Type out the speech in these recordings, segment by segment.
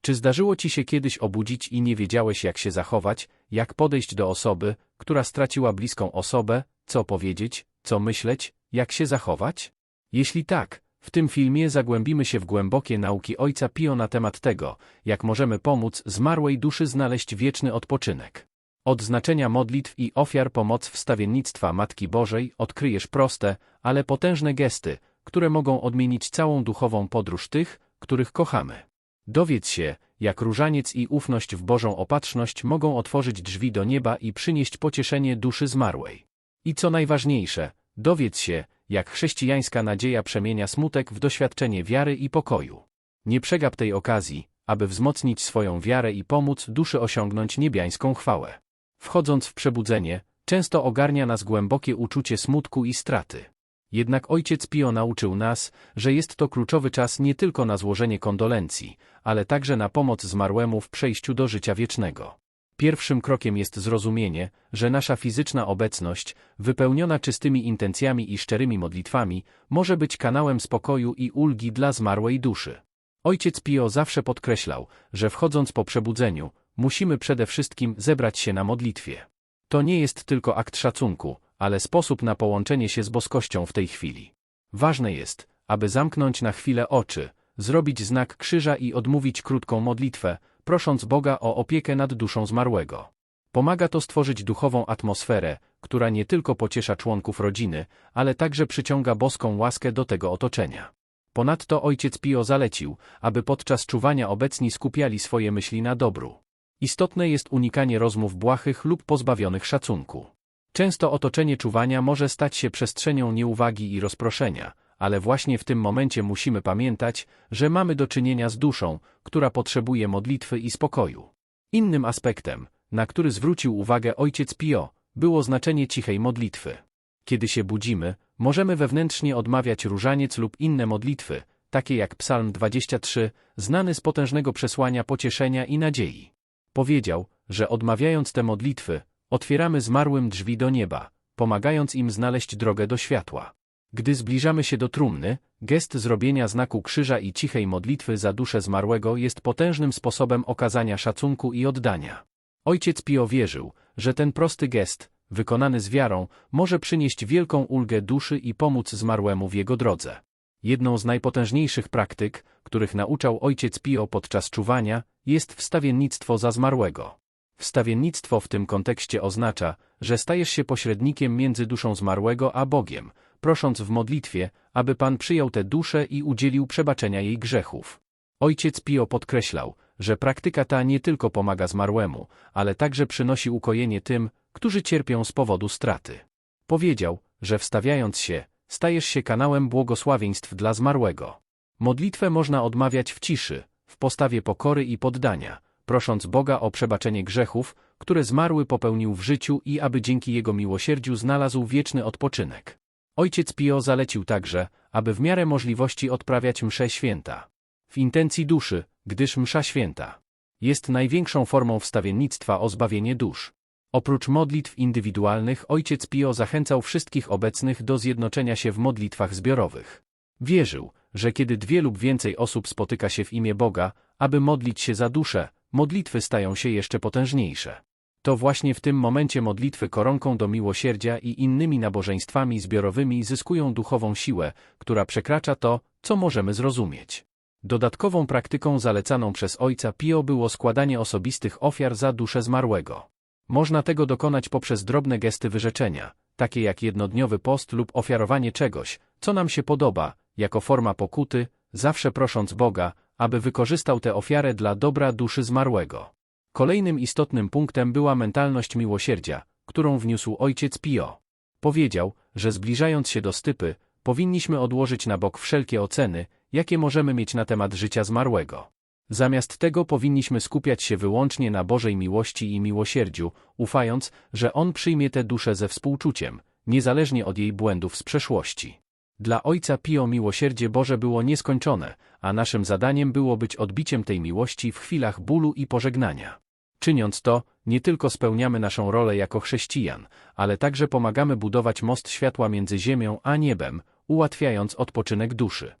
Czy zdarzyło ci się kiedyś obudzić i nie wiedziałeś, jak się zachować, jak podejść do osoby, która straciła bliską osobę, co powiedzieć, co myśleć, jak się zachować? Jeśli tak, w tym filmie zagłębimy się w głębokie nauki Ojca Pio na temat tego, jak możemy pomóc zmarłej duszy znaleźć wieczny odpoczynek. Od znaczenia modlitw i ofiar pomoc wstawiennictwa Matki Bożej odkryjesz proste, ale potężne gesty, które mogą odmienić całą duchową podróż tych, których kochamy. Dowiedz się, jak różaniec i ufność w Bożą opatrzność mogą otworzyć drzwi do nieba i przynieść pocieszenie duszy zmarłej. I co najważniejsze, dowiedz się, jak chrześcijańska nadzieja przemienia smutek w doświadczenie wiary i pokoju. Nie przegap tej okazji, aby wzmocnić swoją wiarę i pomóc duszy osiągnąć niebiańską chwałę. Wchodząc w przebudzenie, często ogarnia nas głębokie uczucie smutku i straty. Jednak ojciec Pio nauczył nas, że jest to kluczowy czas nie tylko na złożenie kondolencji, ale także na pomoc zmarłemu w przejściu do życia wiecznego. Pierwszym krokiem jest zrozumienie, że nasza fizyczna obecność, wypełniona czystymi intencjami i szczerymi modlitwami, może być kanałem spokoju i ulgi dla zmarłej duszy. Ojciec Pio zawsze podkreślał, że wchodząc po przebudzeniu, musimy przede wszystkim zebrać się na modlitwie. To nie jest tylko akt szacunku, ale sposób na połączenie się z boskością w tej chwili. Ważne jest, aby zamknąć na chwilę oczy, zrobić znak krzyża i odmówić krótką modlitwę, prosząc Boga o opiekę nad duszą zmarłego. Pomaga to stworzyć duchową atmosferę, która nie tylko pociesza członków rodziny, ale także przyciąga boską łaskę do tego otoczenia. Ponadto ojciec Pio zalecił, aby podczas czuwania obecni skupiali swoje myśli na dobru. Istotne jest unikanie rozmów błahych lub pozbawionych szacunku. Często otoczenie czuwania może stać się przestrzenią nieuwagi i rozproszenia, ale właśnie w tym momencie musimy pamiętać, że mamy do czynienia z duszą, która potrzebuje modlitwy i spokoju. Innym aspektem, na który zwrócił uwagę ojciec Pio, było znaczenie cichej modlitwy. Kiedy się budzimy, możemy wewnętrznie odmawiać różaniec lub inne modlitwy, takie jak Psalm 23, znany z potężnego przesłania pocieszenia i nadziei. Powiedział, że odmawiając te modlitwy, otwieramy zmarłym drzwi do nieba, pomagając im znaleźć drogę do światła. Gdy zbliżamy się do trumny, gest zrobienia znaku krzyża i cichej modlitwy za duszę zmarłego jest potężnym sposobem okazania szacunku i oddania. Ojciec Pio wierzył, że ten prosty gest, wykonany z wiarą, może przynieść wielką ulgę duszy i pomóc zmarłemu w jego drodze. Jedną z najpotężniejszych praktyk, których nauczał ojciec Pio podczas czuwania, jest wstawiennictwo za zmarłego. Wstawiennictwo w tym kontekście oznacza, że stajesz się pośrednikiem między duszą zmarłego a Bogiem, prosząc w modlitwie, aby Pan przyjął tę duszę i udzielił przebaczenia jej grzechów. Ojciec Pio podkreślał, że praktyka ta nie tylko pomaga zmarłemu, ale także przynosi ukojenie tym, którzy cierpią z powodu straty. Powiedział, że wstawiając się, stajesz się kanałem błogosławieństw dla zmarłego. Modlitwę można odmawiać w ciszy, w postawie pokory i poddania, prosząc Boga o przebaczenie grzechów, które zmarły popełnił w życiu i aby dzięki Jego miłosierdziu znalazł wieczny odpoczynek. Ojciec Pio zalecił także, aby w miarę możliwości odprawiać mszę święta. W intencji duszy, gdyż msza święta jest największą formą wstawiennictwa o zbawienie dusz. Oprócz modlitw indywidualnych ojciec Pio zachęcał wszystkich obecnych do zjednoczenia się w modlitwach zbiorowych. Wierzył, że kiedy dwie lub więcej osób spotyka się w imię Boga, aby modlić się za duszę, modlitwy stają się jeszcze potężniejsze. To właśnie w tym momencie modlitwy koronką do miłosierdzia i innymi nabożeństwami zbiorowymi zyskują duchową siłę, która przekracza to, co możemy zrozumieć. Dodatkową praktyką zalecaną przez ojca Pio było składanie osobistych ofiar za duszę zmarłego. Można tego dokonać poprzez drobne gesty wyrzeczenia, takie jak jednodniowy post lub ofiarowanie czegoś, co nam się podoba, jako forma pokuty, zawsze prosząc Boga, aby wykorzystał tę ofiarę dla dobra duszy zmarłego. Kolejnym istotnym punktem była mentalność miłosierdzia, którą wniósł ojciec Pio. Powiedział, że zbliżając się do stypy, powinniśmy odłożyć na bok wszelkie oceny, jakie możemy mieć na temat życia zmarłego. Zamiast tego powinniśmy skupiać się wyłącznie na Bożej miłości i miłosierdziu, ufając, że On przyjmie tę duszę ze współczuciem, niezależnie od jej błędów z przeszłości. Dla Ojca Pio miłosierdzie Boże było nieskończone, a naszym zadaniem było być odbiciem tej miłości w chwilach bólu i pożegnania. Czyniąc to, nie tylko spełniamy naszą rolę jako chrześcijan, ale także pomagamy budować most światła między ziemią a niebem, ułatwiając odpoczynek duszy.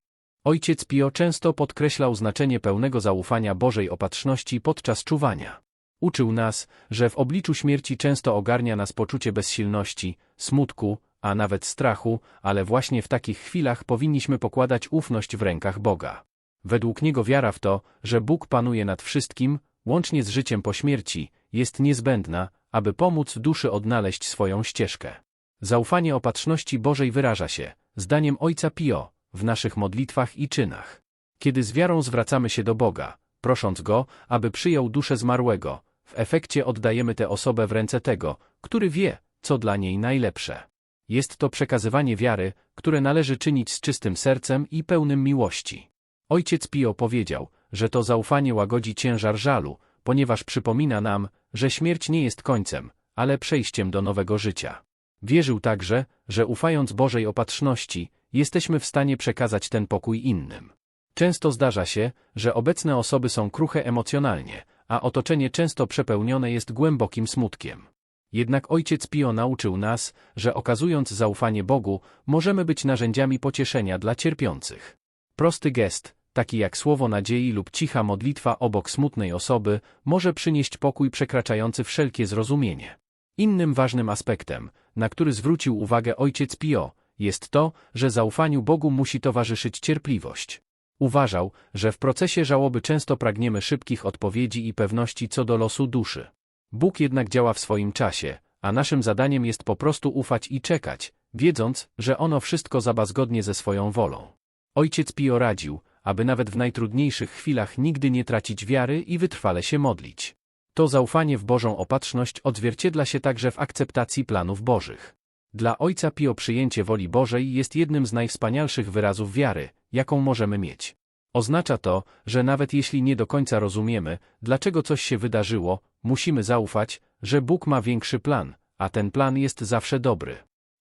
Ojciec Pio często podkreślał znaczenie pełnego zaufania Bożej opatrzności podczas czuwania. Uczył nas, że w obliczu śmierci często ogarnia nas poczucie bezsilności, smutku, a nawet strachu, ale właśnie w takich chwilach powinniśmy pokładać ufność w rękach Boga. Według niego wiara w to, że Bóg panuje nad wszystkim, łącznie z życiem po śmierci, jest niezbędna, aby pomóc duszy odnaleźć swoją ścieżkę. Zaufanie opatrzności Bożej wyraża się, zdaniem Ojca Pio, w naszych modlitwach i czynach. Kiedy z wiarą zwracamy się do Boga, prosząc Go, aby przyjął duszę zmarłego, w efekcie oddajemy tę osobę w ręce tego, który wie, co dla niej najlepsze. Jest to przekazywanie wiary, które należy czynić z czystym sercem i pełnym miłości. Ojciec Pio powiedział, że to zaufanie łagodzi ciężar żalu, ponieważ przypomina nam, że śmierć nie jest końcem, ale przejściem do nowego życia. Wierzył także, że ufając Bożej opatrzności, jesteśmy w stanie przekazać ten pokój innym. Często zdarza się, że obecne osoby są kruche emocjonalnie, a otoczenie często przepełnione jest głębokim smutkiem. Jednak Ojciec Pio nauczył nas, że okazując zaufanie Bogu, możemy być narzędziami pocieszenia dla cierpiących. Prosty gest, taki jak słowo nadziei lub cicha modlitwa obok smutnej osoby, może przynieść pokój przekraczający wszelkie zrozumienie. Innym ważnym aspektem, na który zwrócił uwagę ojciec Pio, jest to, że zaufaniu Bogu musi towarzyszyć cierpliwość. Uważał, że w procesie żałoby często pragniemy szybkich odpowiedzi i pewności co do losu duszy. Bóg jednak działa w swoim czasie, a naszym zadaniem jest po prostu ufać i czekać, wiedząc, że ono wszystko zaba zgodnie ze swoją wolą. Ojciec Pio radził, aby nawet w najtrudniejszych chwilach nigdy nie tracić wiary i wytrwale się modlić. To zaufanie w Bożą opatrzność odzwierciedla się także w akceptacji planów Bożych. Dla Ojca Pio przyjęcie woli Bożej jest jednym z najwspanialszych wyrazów wiary, jaką możemy mieć. Oznacza to, że nawet jeśli nie do końca rozumiemy, dlaczego coś się wydarzyło, musimy zaufać, że Bóg ma większy plan, a ten plan jest zawsze dobry.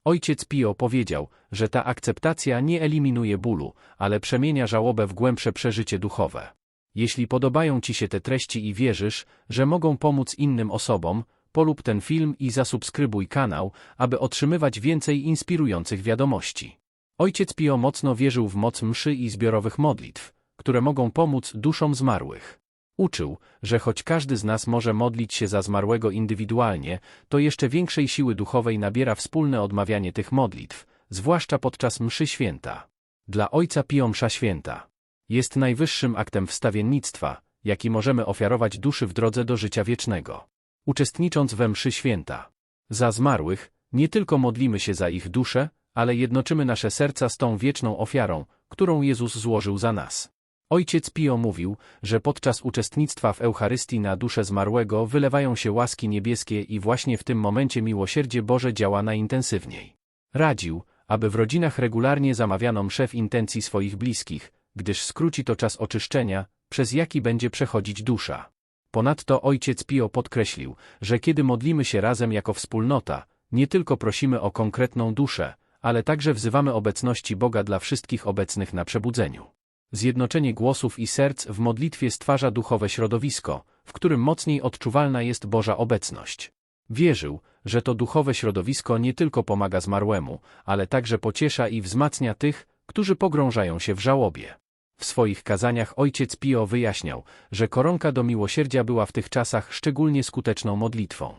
Ojciec Pio powiedział, że ta akceptacja nie eliminuje bólu, ale przemienia żałobę w głębsze przeżycie duchowe. Jeśli podobają Ci się te treści i wierzysz, że mogą pomóc innym osobom, polub ten film i zasubskrybuj kanał, aby otrzymywać więcej inspirujących wiadomości. Ojciec Pio mocno wierzył w moc mszy i zbiorowych modlitw, które mogą pomóc duszom zmarłych. Uczył, że choć każdy z nas może modlić się za zmarłego indywidualnie, to jeszcze większej siły duchowej nabiera wspólne odmawianie tych modlitw, zwłaszcza podczas mszy święta. Dla Ojca Pio msza święta jest najwyższym aktem wstawiennictwa, jaki możemy ofiarować duszy w drodze do życia wiecznego. Uczestnicząc we mszy święta za zmarłych, nie tylko modlimy się za ich duszę, ale jednoczymy nasze serca z tą wieczną ofiarą, którą Jezus złożył za nas. Ojciec Pio mówił, że podczas uczestnictwa w Eucharystii na duszę zmarłego wylewają się łaski niebieskie i właśnie w tym momencie miłosierdzie Boże działa najintensywniej. Radził, aby w rodzinach regularnie zamawiano mszę w intencji swoich bliskich, gdyż skróci to czas oczyszczenia, przez jaki będzie przechodzić dusza. Ponadto ojciec Pio podkreślił, że kiedy modlimy się razem jako wspólnota, nie tylko prosimy o konkretną duszę, ale także wzywamy obecności Boga dla wszystkich obecnych na przebudzeniu. Zjednoczenie głosów i serc w modlitwie stwarza duchowe środowisko, w którym mocniej odczuwalna jest Boża obecność. Wierzył, że to duchowe środowisko nie tylko pomaga zmarłemu, ale także pociesza i wzmacnia tych, którzy pogrążają się w żałobie. W swoich kazaniach ojciec Pio wyjaśniał, że koronka do miłosierdzia była w tych czasach szczególnie skuteczną modlitwą.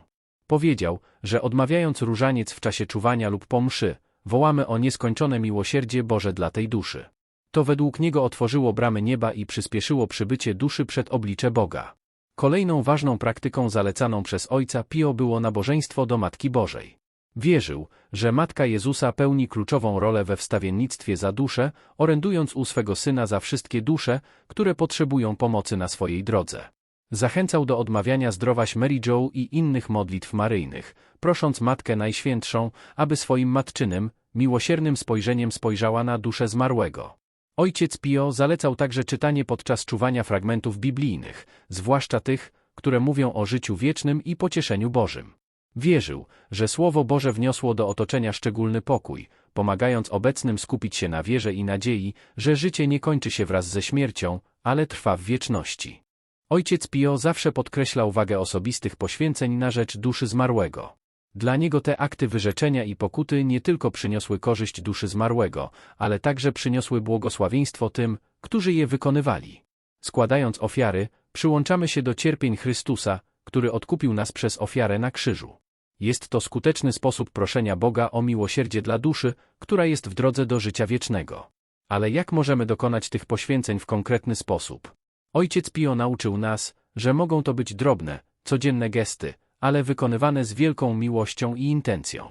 Powiedział, że odmawiając różaniec w czasie czuwania lub pomszy, wołamy o nieskończone miłosierdzie Boże dla tej duszy. To według niego otworzyło bramy nieba i przyspieszyło przybycie duszy przed oblicze Boga. Kolejną ważną praktyką zalecaną przez ojca Pio było nabożeństwo do Matki Bożej. Wierzył, że Matka Jezusa pełni kluczową rolę we wstawiennictwie za duszę, orędując u swego Syna za wszystkie dusze, które potrzebują pomocy na swojej drodze. Zachęcał do odmawiania zdrowaś Mary Jo i innych modlitw maryjnych, prosząc Matkę Najświętszą, aby swoim matczynym, miłosiernym spojrzeniem spojrzała na duszę zmarłego. Ojciec Pio zalecał także czytanie podczas czuwania fragmentów biblijnych, zwłaszcza tych, które mówią o życiu wiecznym i pocieszeniu Bożym. Wierzył, że Słowo Boże wniosło do otoczenia szczególny pokój, pomagając obecnym skupić się na wierze i nadziei, że życie nie kończy się wraz ze śmiercią, ale trwa w wieczności. Ojciec Pio zawsze podkreślał wagę osobistych poświęceń na rzecz duszy zmarłego. Dla niego te akty wyrzeczenia i pokuty nie tylko przyniosły korzyść duszy zmarłego, ale także przyniosły błogosławieństwo tym, którzy je wykonywali. Składając ofiary, przyłączamy się do cierpień Chrystusa, który odkupił nas przez ofiarę na krzyżu. Jest to skuteczny sposób proszenia Boga o miłosierdzie dla duszy, która jest w drodze do życia wiecznego. Ale jak możemy dokonać tych poświęceń w konkretny sposób? Ojciec Pio nauczył nas, że mogą to być drobne, codzienne gesty, ale wykonywane z wielką miłością i intencją.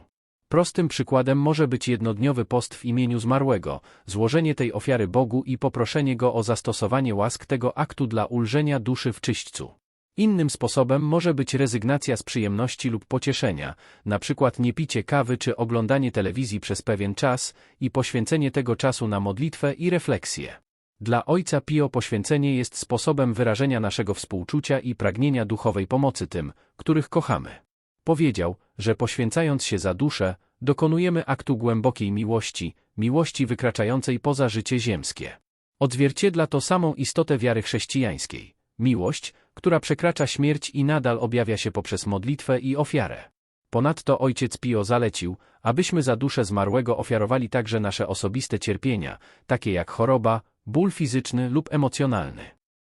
Prostym przykładem może być jednodniowy post w imieniu zmarłego, złożenie tej ofiary Bogu i poproszenie Go o zastosowanie łask tego aktu dla ulżenia duszy w czyśćcu. Innym sposobem może być rezygnacja z przyjemności lub pocieszenia, przykład niepicie kawy czy oglądanie telewizji przez pewien czas i poświęcenie tego czasu na modlitwę i refleksję. Dla Ojca Pio poświęcenie jest sposobem wyrażenia naszego współczucia i pragnienia duchowej pomocy tym, których kochamy. Powiedział, że poświęcając się za duszę, dokonujemy aktu głębokiej miłości, miłości wykraczającej poza życie ziemskie. Odzwierciedla to samą istotę wiary chrześcijańskiej. Miłość, która przekracza śmierć i nadal objawia się poprzez modlitwę i ofiarę. Ponadto ojciec Pio zalecił, abyśmy za duszę zmarłego ofiarowali także nasze osobiste cierpienia, takie jak choroba, ból fizyczny lub emocjonalny.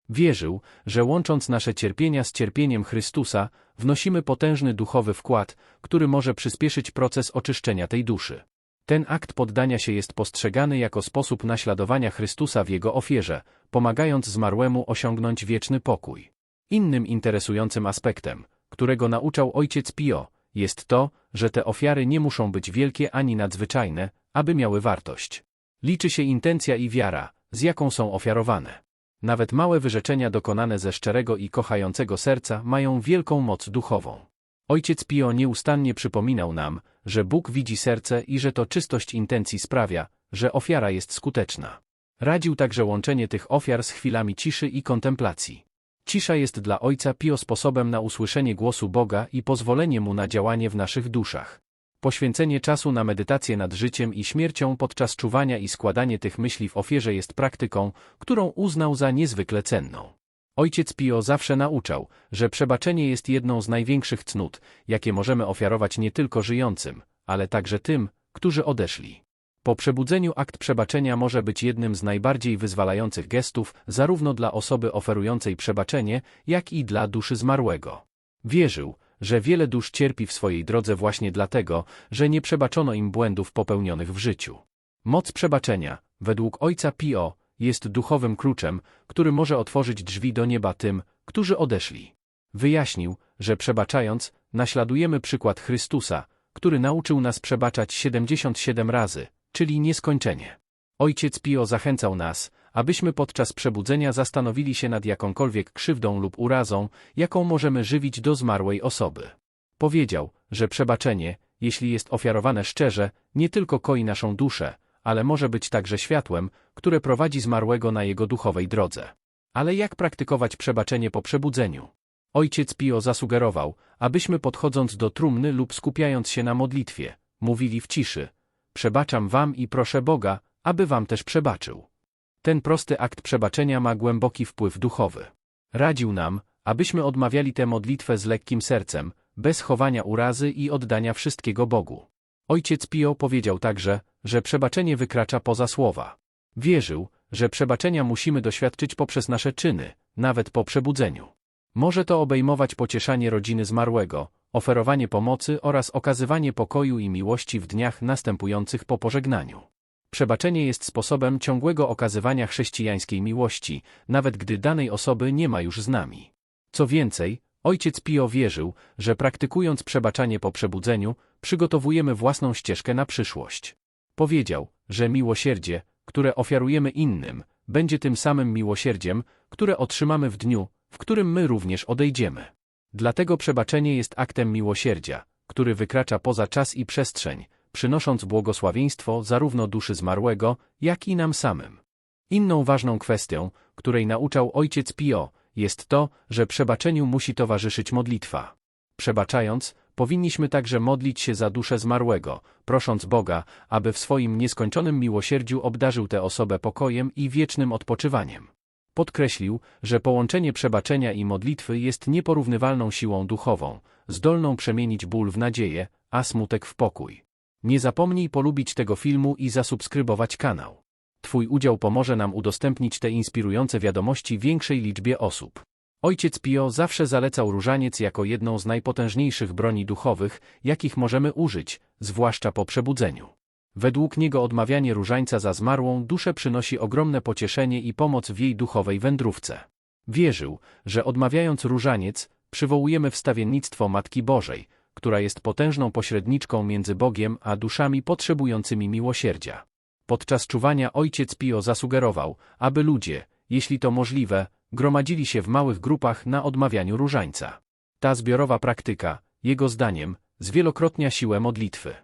Wierzył, że łącząc nasze cierpienia z cierpieniem Chrystusa, wnosimy potężny duchowy wkład, który może przyspieszyć proces oczyszczenia tej duszy. Ten akt poddania się jest postrzegany jako sposób naśladowania Chrystusa w jego ofierze, pomagając zmarłemu osiągnąć wieczny pokój. Innym interesującym aspektem, którego nauczał ojciec Pio, jest to, że te ofiary nie muszą być wielkie ani nadzwyczajne, aby miały wartość. Liczy się intencja i wiara, z jaką są ofiarowane. Nawet małe wyrzeczenia dokonane ze szczerego i kochającego serca mają wielką moc duchową. Ojciec Pio nieustannie przypominał nam, że Bóg widzi serce i że to czystość intencji sprawia, że ofiara jest skuteczna. Radził także łączenie tych ofiar z chwilami ciszy i kontemplacji. Cisza jest dla Ojca Pio sposobem na usłyszenie głosu Boga i pozwolenie Mu na działanie w naszych duszach. Poświęcenie czasu na medytację nad życiem i śmiercią podczas czuwania i składanie tych myśli w ofierze jest praktyką, którą uznał za niezwykle cenną. Ojciec Pio zawsze nauczał, że przebaczenie jest jedną z największych cnót, jakie możemy ofiarować nie tylko żyjącym, ale także tym, którzy odeszli. Po przebudzeniu akt przebaczenia może być jednym z najbardziej wyzwalających gestów zarówno dla osoby oferującej przebaczenie, jak i dla duszy zmarłego. Wierzył, że wiele dusz cierpi w swojej drodze właśnie dlatego, że nie przebaczono im błędów popełnionych w życiu. Moc przebaczenia, według ojca Pio, jest duchowym kluczem, który może otworzyć drzwi do nieba tym, którzy odeszli. Wyjaśnił, że przebaczając, naśladujemy przykład Chrystusa, który nauczył nas przebaczać 77 razy, czyli nieskończenie. Ojciec Pio zachęcał nas, abyśmy podczas przebudzenia zastanowili się nad jakąkolwiek krzywdą lub urazą, jaką możemy żywić do zmarłej osoby. Powiedział, że przebaczenie, jeśli jest ofiarowane szczerze, nie tylko koi naszą duszę, ale może być także światłem, które prowadzi zmarłego na jego duchowej drodze. Ale jak praktykować przebaczenie po przebudzeniu? Ojciec Pio zasugerował, abyśmy podchodząc do trumny lub skupiając się na modlitwie, mówili w ciszy: Przebaczam wam i proszę Boga, aby wam też przebaczył. Ten prosty akt przebaczenia ma głęboki wpływ duchowy. Radził nam, abyśmy odmawiali tę modlitwę z lekkim sercem, bez chowania urazy i oddania wszystkiego Bogu. Ojciec Pio powiedział także, że przebaczenie wykracza poza słowa. Wierzył, że przebaczenia musimy doświadczyć poprzez nasze czyny, nawet po przebudzeniu. Może to obejmować pocieszanie rodziny zmarłego, oferowanie pomocy oraz okazywanie pokoju i miłości w dniach następujących po pożegnaniu. Przebaczenie jest sposobem ciągłego okazywania chrześcijańskiej miłości, nawet gdy danej osoby nie ma już z nami. Co więcej, ojciec Pio wierzył, że praktykując przebaczanie po przebudzeniu, przygotowujemy własną ścieżkę na przyszłość. Powiedział, że miłosierdzie, które ofiarujemy innym, będzie tym samym miłosierdziem, które otrzymamy w dniu, w którym my również odejdziemy. Dlatego przebaczenie jest aktem miłosierdzia, który wykracza poza czas i przestrzeń, przynosząc błogosławieństwo zarówno duszy zmarłego, jak i nam samym. Inną ważną kwestią, której nauczał ojciec Pio, jest to, że przebaczeniu musi towarzyszyć modlitwa. Przebaczając, powinniśmy także modlić się za duszę zmarłego, prosząc Boga, aby w swoim nieskończonym miłosierdziu obdarzył tę osobę pokojem i wiecznym odpoczywaniem. Podkreślił, że połączenie przebaczenia i modlitwy jest nieporównywalną siłą duchową, zdolną przemienić ból w nadzieję, a smutek w pokój. Nie zapomnij polubić tego filmu i zasubskrybować kanał. Twój udział pomoże nam udostępnić te inspirujące wiadomości większej liczbie osób. Ojciec Pio zawsze zalecał różaniec jako jedną z najpotężniejszych broni duchowych, jakich możemy użyć, zwłaszcza po przebudzeniu. Według niego odmawianie różańca za zmarłą duszę przynosi ogromne pocieszenie i pomoc w jej duchowej wędrówce. Wierzył, że odmawiając różaniec, przywołujemy wstawiennictwo Matki Bożej, która jest potężną pośredniczką między Bogiem a duszami potrzebującymi miłosierdzia. Podczas czuwania ojciec Pio zasugerował, aby ludzie, jeśli to możliwe, gromadzili się w małych grupach na odmawianiu różańca. Ta zbiorowa praktyka, jego zdaniem, zwielokrotnia siłę modlitwy.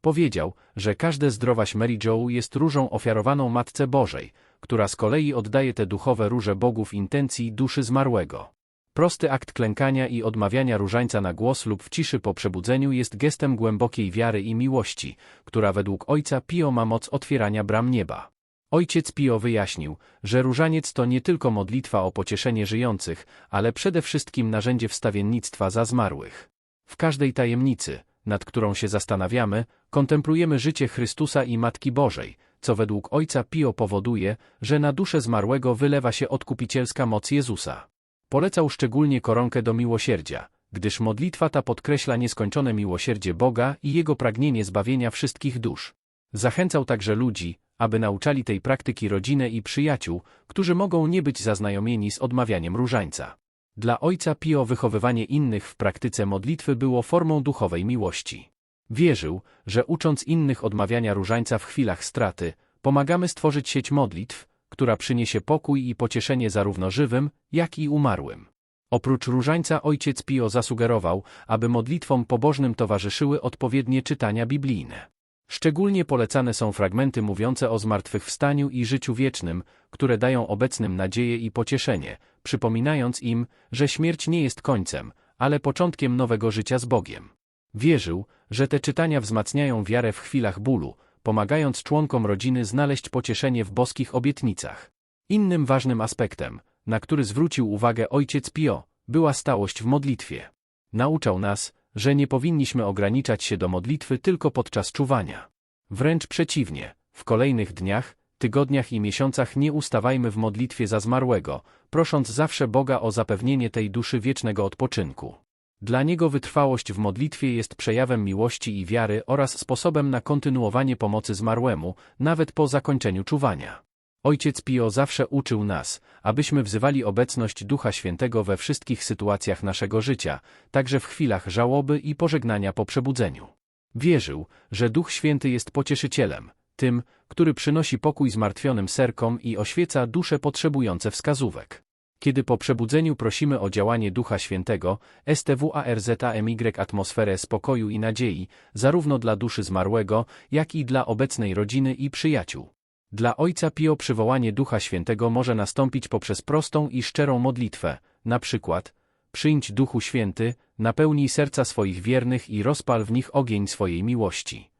Powiedział, że każde zdrowaś Mary Jo jest różą ofiarowaną Matce Bożej, która z kolei oddaje te duchowe róże Bogu w intencji duszy zmarłego. Prosty akt klękania i odmawiania różańca na głos lub w ciszy po przebudzeniu jest gestem głębokiej wiary i miłości, która według ojca Pio ma moc otwierania bram nieba. Ojciec Pio wyjaśnił, że różaniec to nie tylko modlitwa o pocieszenie żyjących, ale przede wszystkim narzędzie wstawiennictwa za zmarłych. W każdej tajemnicy, nad którą się zastanawiamy, kontemplujemy życie Chrystusa i Matki Bożej, co według ojca Pio powoduje, że na duszę zmarłego wylewa się odkupicielska moc Jezusa. Polecał szczególnie koronkę do miłosierdzia, gdyż modlitwa ta podkreśla nieskończone miłosierdzie Boga i Jego pragnienie zbawienia wszystkich dusz. Zachęcał także ludzi, aby nauczali tej praktyki rodzinę i przyjaciół, którzy mogą nie być zaznajomieni z odmawianiem różańca. Dla ojca Pio wychowywanie innych w praktyce modlitwy było formą duchowej miłości. Wierzył, że ucząc innych odmawiania różańca w chwilach straty, pomagamy stworzyć sieć modlitw, która przyniesie pokój i pocieszenie zarówno żywym, jak i umarłym. Oprócz różańca ojciec Pio zasugerował, aby modlitwom pobożnym towarzyszyły odpowiednie czytania biblijne. Szczególnie polecane są fragmenty mówiące o zmartwychwstaniu i życiu wiecznym, które dają obecnym nadzieję i pocieszenie, przypominając im, że śmierć nie jest końcem, ale początkiem nowego życia z Bogiem. Wierzył, że te czytania wzmacniają wiarę w chwilach bólu, pomagając członkom rodziny znaleźć pocieszenie w boskich obietnicach. Innym ważnym aspektem, na który zwrócił uwagę ojciec Pio, była stałość w modlitwie. Nauczał nas, że nie powinniśmy ograniczać się do modlitwy tylko podczas czuwania. Wręcz przeciwnie, w kolejnych dniach, tygodniach i miesiącach nie ustawajmy w modlitwie za zmarłego, prosząc zawsze Boga o zapewnienie tej duszy wiecznego odpoczynku. Dla niego wytrwałość w modlitwie jest przejawem miłości i wiary oraz sposobem na kontynuowanie pomocy zmarłemu, nawet po zakończeniu czuwania. Ojciec Pio zawsze uczył nas, abyśmy wzywali obecność Ducha Świętego we wszystkich sytuacjach naszego życia, także w chwilach żałoby i pożegnania po przebudzeniu. Wierzył, że Duch Święty jest pocieszycielem, tym, który przynosi pokój zmartwionym serkom i oświeca dusze potrzebujące wskazówek. Kiedy po przebudzeniu prosimy o działanie Ducha Świętego, STWARZAMY atmosferę spokoju i nadziei, zarówno dla duszy zmarłego, jak i dla obecnej rodziny i przyjaciół. Dla Ojca Pio przywołanie Ducha Świętego może nastąpić poprzez prostą i szczerą modlitwę, na przykład Przyjdź Duchu Święty, napełnij serca swoich wiernych i rozpal w nich ogień swojej miłości.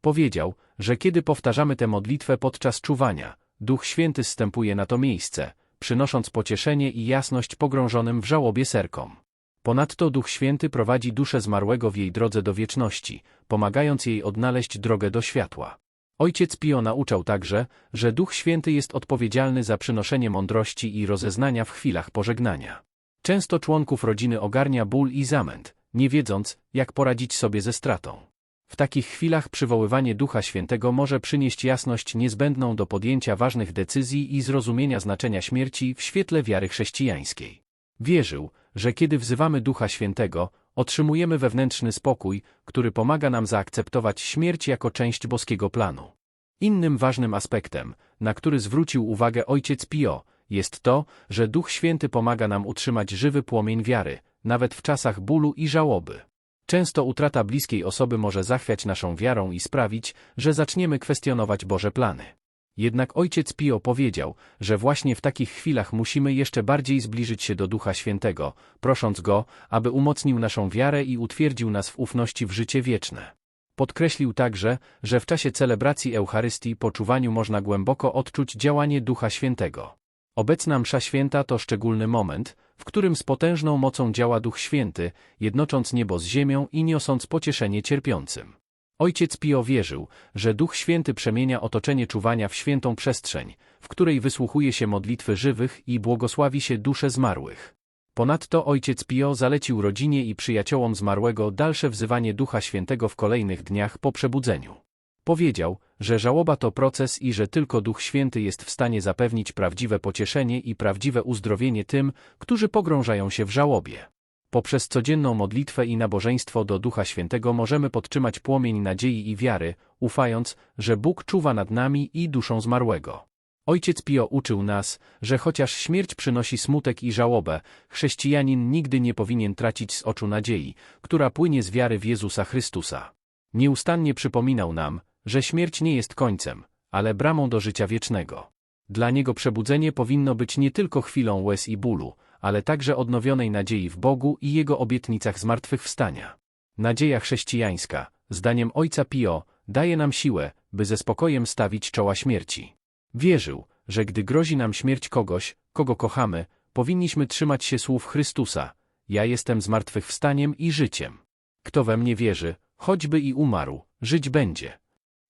Powiedział, że kiedy powtarzamy tę modlitwę podczas czuwania, Duch Święty zstępuje na to miejsce, przynosząc pocieszenie i jasność pogrążonym w żałobie serkom. Ponadto Duch Święty prowadzi duszę zmarłego w jej drodze do wieczności, pomagając jej odnaleźć drogę do światła. Ojciec Pio nauczał także, że Duch Święty jest odpowiedzialny za przynoszenie mądrości i rozeznania w chwilach pożegnania. Często członków rodziny ogarnia ból i zamęt, nie wiedząc, jak poradzić sobie ze stratą. W takich chwilach przywoływanie Ducha Świętego może przynieść jasność niezbędną do podjęcia ważnych decyzji i zrozumienia znaczenia śmierci w świetle wiary chrześcijańskiej. Wierzył, że kiedy wzywamy Ducha Świętego, otrzymujemy wewnętrzny spokój, który pomaga nam zaakceptować śmierć jako część boskiego planu. Innym ważnym aspektem, na który zwrócił uwagę ojciec Pio, jest to, że Duch Święty pomaga nam utrzymać żywy płomień wiary, nawet w czasach bólu i żałoby. Często utrata bliskiej osoby może zachwiać naszą wiarą i sprawić, że zaczniemy kwestionować Boże plany. Jednak ojciec Pio powiedział, że właśnie w takich chwilach musimy jeszcze bardziej zbliżyć się do Ducha Świętego, prosząc Go, aby umocnił naszą wiarę i utwierdził nas w ufności w życie wieczne. Podkreślił także, że w czasie celebracji Eucharystii poczuwaniu można głęboko odczuć działanie Ducha Świętego. Obecna msza święta to szczególny moment, w którym z potężną mocą działa Duch Święty, jednocząc niebo z ziemią i niosąc pocieszenie cierpiącym. Ojciec Pio wierzył, że Duch Święty przemienia otoczenie czuwania w świętą przestrzeń, w której wysłuchuje się modlitwy żywych i błogosławi się dusze zmarłych. Ponadto ojciec Pio zalecił rodzinie i przyjaciołom zmarłego dalsze wzywanie Ducha Świętego w kolejnych dniach po przebudzeniu. Powiedział, że żałoba to proces i że tylko Duch Święty jest w stanie zapewnić prawdziwe pocieszenie i prawdziwe uzdrowienie tym, którzy pogrążają się w żałobie. Poprzez codzienną modlitwę i nabożeństwo do Ducha Świętego możemy podtrzymać płomień nadziei i wiary, ufając, że Bóg czuwa nad nami i duszą zmarłego. Ojciec Pio uczył nas, że chociaż śmierć przynosi smutek i żałobę, chrześcijanin nigdy nie powinien tracić z oczu nadziei, która płynie z wiary w Jezusa Chrystusa. Nieustannie przypominał nam, że śmierć nie jest końcem, ale bramą do życia wiecznego. Dla niego przebudzenie powinno być nie tylko chwilą łez i bólu, ale także odnowionej nadziei w Bogu i Jego obietnicach zmartwychwstania. Nadzieja chrześcijańska, zdaniem Ojca Pio, daje nam siłę, by ze spokojem stawić czoła śmierci. Wierzył, że gdy grozi nam śmierć kogoś, kogo kochamy, powinniśmy trzymać się słów Chrystusa: Ja jestem zmartwychwstaniem i życiem. Kto we mnie wierzy, choćby i umarł, żyć będzie.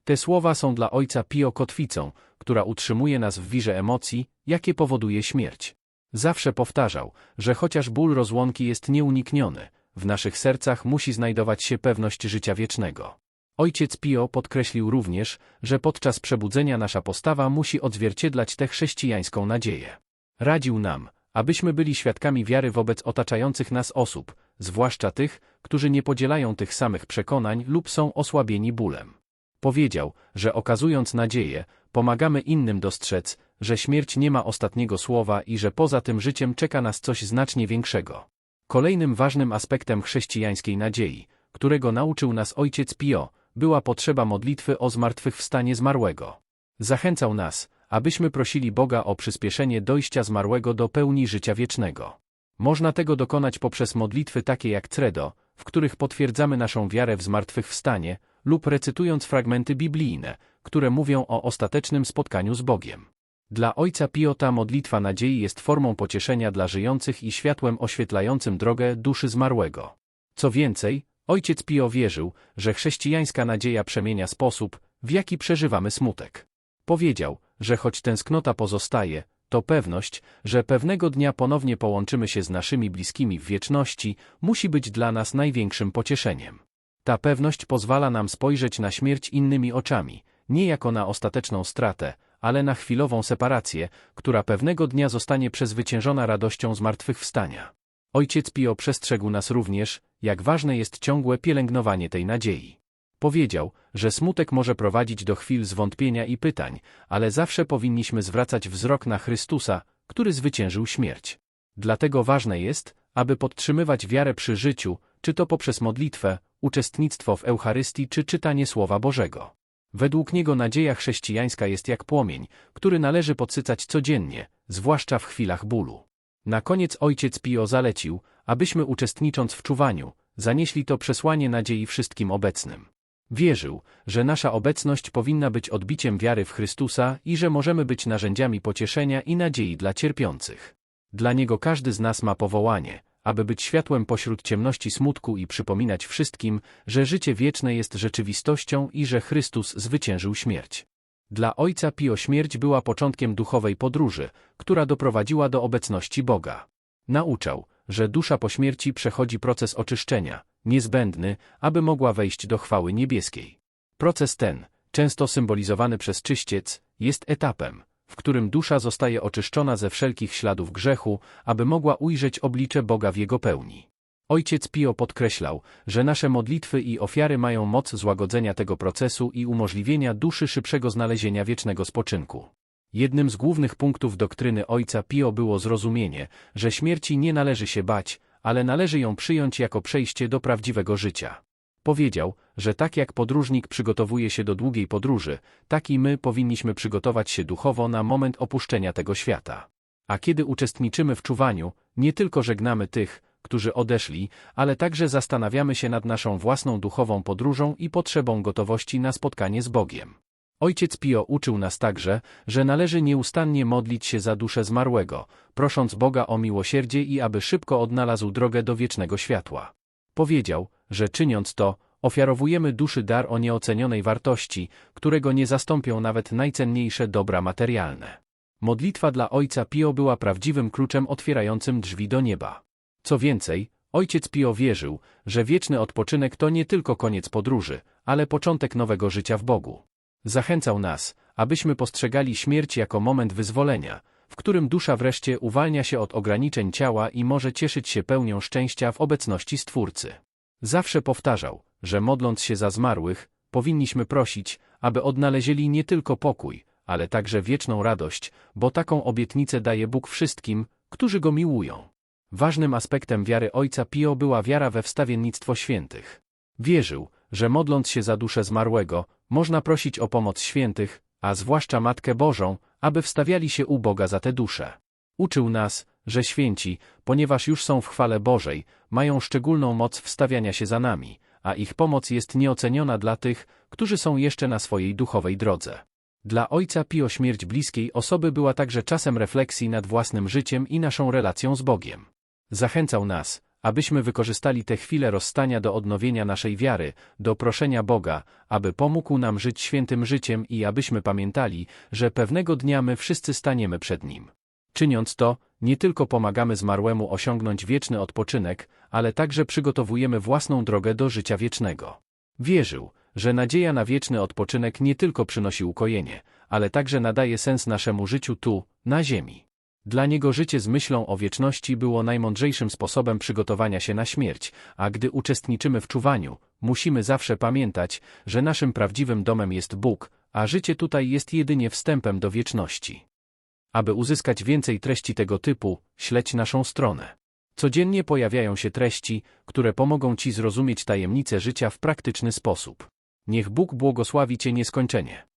Te słowa są dla Ojca Pio kotwicą, która utrzymuje nas w wirze emocji, jakie powoduje śmierć. Zawsze powtarzał, że chociaż ból rozłąki jest nieunikniony, w naszych sercach musi znajdować się pewność życia wiecznego. Ojciec Pio podkreślił również, że podczas przebudzenia nasza postawa musi odzwierciedlać tę chrześcijańską nadzieję. Radził nam, abyśmy byli świadkami wiary wobec otaczających nas osób, zwłaszcza tych, którzy nie podzielają tych samych przekonań lub są osłabieni bólem. Powiedział, że okazując nadzieję, pomagamy innym dostrzec, że śmierć nie ma ostatniego słowa i że poza tym życiem czeka nas coś znacznie większego. Kolejnym ważnym aspektem chrześcijańskiej nadziei, którego nauczył nas ojciec Pio, była potrzeba modlitwy o zmartwychwstanie zmarłego. Zachęcał nas, abyśmy prosili Boga o przyspieszenie dojścia zmarłego do pełni życia wiecznego. Można tego dokonać poprzez modlitwy takie jak Credo, w których potwierdzamy naszą wiarę w zmartwychwstanie, lub recytując fragmenty biblijne, które mówią o ostatecznym spotkaniu z Bogiem. Dla ojca Pio ta modlitwa nadziei jest formą pocieszenia dla żyjących i światłem oświetlającym drogę duszy zmarłego. Co więcej, ojciec Pio wierzył, że chrześcijańska nadzieja przemienia sposób, w jaki przeżywamy smutek. Powiedział, że choć tęsknota pozostaje, to pewność, że pewnego dnia ponownie połączymy się z naszymi bliskimi w wieczności, musi być dla nas największym pocieszeniem. Ta pewność pozwala nam spojrzeć na śmierć innymi oczami, nie jako na ostateczną stratę, ale na chwilową separację, która pewnego dnia zostanie przezwyciężona radością zmartwychwstania. Ojciec Pio przestrzegł nas również, jak ważne jest ciągłe pielęgnowanie tej nadziei. Powiedział, że smutek może prowadzić do chwil zwątpienia i pytań, ale zawsze powinniśmy zwracać wzrok na Chrystusa, który zwyciężył śmierć. Dlatego ważne jest, aby podtrzymywać wiarę przy życiu, czy to poprzez modlitwę, uczestnictwo w Eucharystii czy czytanie Słowa Bożego. Według niego nadzieja chrześcijańska jest jak płomień, który należy podsycać codziennie, zwłaszcza w chwilach bólu. Na koniec ojciec Pio zalecił, abyśmy uczestnicząc w czuwaniu, zanieśli to przesłanie nadziei wszystkim obecnym. Wierzył, że nasza obecność powinna być odbiciem wiary w Chrystusa i że możemy być narzędziami pocieszenia i nadziei dla cierpiących. Dla niego każdy z nas ma powołanie, aby być światłem pośród ciemności smutku i przypominać wszystkim, że życie wieczne jest rzeczywistością i że Chrystus zwyciężył śmierć. Dla ojca Pio śmierć była początkiem duchowej podróży, która doprowadziła do obecności Boga. Nauczał, że dusza po śmierci przechodzi proces oczyszczenia, niezbędny, aby mogła wejść do chwały niebieskiej. Proces ten, często symbolizowany przez czyściec, jest etapem, w którym dusza zostaje oczyszczona ze wszelkich śladów grzechu, aby mogła ujrzeć oblicze Boga w jego pełni. Ojciec Pio podkreślał, że nasze modlitwy i ofiary mają moc złagodzenia tego procesu i umożliwienia duszy szybszego znalezienia wiecznego spoczynku. Jednym z głównych punktów doktryny Ojca Pio było zrozumienie, że śmierci nie należy się bać, ale należy ją przyjąć jako przejście do prawdziwego życia. Powiedział, że tak jak podróżnik przygotowuje się do długiej podróży, tak i my powinniśmy przygotować się duchowo na moment opuszczenia tego świata. A kiedy uczestniczymy w czuwaniu, nie tylko żegnamy tych, którzy odeszli, ale także zastanawiamy się nad naszą własną duchową podróżą i potrzebą gotowości na spotkanie z Bogiem. Ojciec Pio uczył nas także, że należy nieustannie modlić się za duszę zmarłego, prosząc Boga o miłosierdzie i aby szybko odnalazł drogę do wiecznego światła. Powiedział, że czyniąc to, ofiarowujemy duszy dar o nieocenionej wartości, którego nie zastąpią nawet najcenniejsze dobra materialne. Modlitwa dla ojca Pio była prawdziwym kluczem otwierającym drzwi do nieba. Co więcej, ojciec Pio wierzył, że wieczny odpoczynek to nie tylko koniec podróży, ale początek nowego życia w Bogu. Zachęcał nas, abyśmy postrzegali śmierć jako moment wyzwolenia, w którym dusza wreszcie uwalnia się od ograniczeń ciała i może cieszyć się pełnią szczęścia w obecności Stwórcy. Zawsze powtarzał, że modląc się za zmarłych, powinniśmy prosić, aby odnaleźli nie tylko pokój, ale także wieczną radość, bo taką obietnicę daje Bóg wszystkim, którzy Go miłują. Ważnym aspektem wiary ojca Pio była wiara we wstawiennictwo świętych. Wierzył, że modląc się za duszę zmarłego, można prosić o pomoc świętych, a zwłaszcza Matkę Bożą, aby wstawiali się u Boga za te dusze. Uczył nas, że święci, ponieważ już są w chwale Bożej, mają szczególną moc wstawiania się za nami, a ich pomoc jest nieoceniona dla tych, którzy są jeszcze na swojej duchowej drodze. Dla ojca Pio śmierć bliskiej osoby była także czasem refleksji nad własnym życiem i naszą relacją z Bogiem. Zachęcał nas, abyśmy wykorzystali te chwile rozstania do odnowienia naszej wiary, do proszenia Boga, aby pomógł nam żyć świętym życiem i abyśmy pamiętali, że pewnego dnia my wszyscy staniemy przed Nim. Czyniąc to, nie tylko pomagamy zmarłemu osiągnąć wieczny odpoczynek, ale także przygotowujemy własną drogę do życia wiecznego. Wierzył, że nadzieja na wieczny odpoczynek nie tylko przynosi ukojenie, ale także nadaje sens naszemu życiu tu, na ziemi. Dla niego życie z myślą o wieczności było najmądrzejszym sposobem przygotowania się na śmierć, a gdy uczestniczymy w czuwaniu, musimy zawsze pamiętać, że naszym prawdziwym domem jest Bóg, a życie tutaj jest jedynie wstępem do wieczności. Aby uzyskać więcej treści tego typu, śledź naszą stronę. Codziennie pojawiają się treści, które pomogą Ci zrozumieć tajemnice życia w praktyczny sposób. Niech Bóg błogosławi Cię nieskończenie.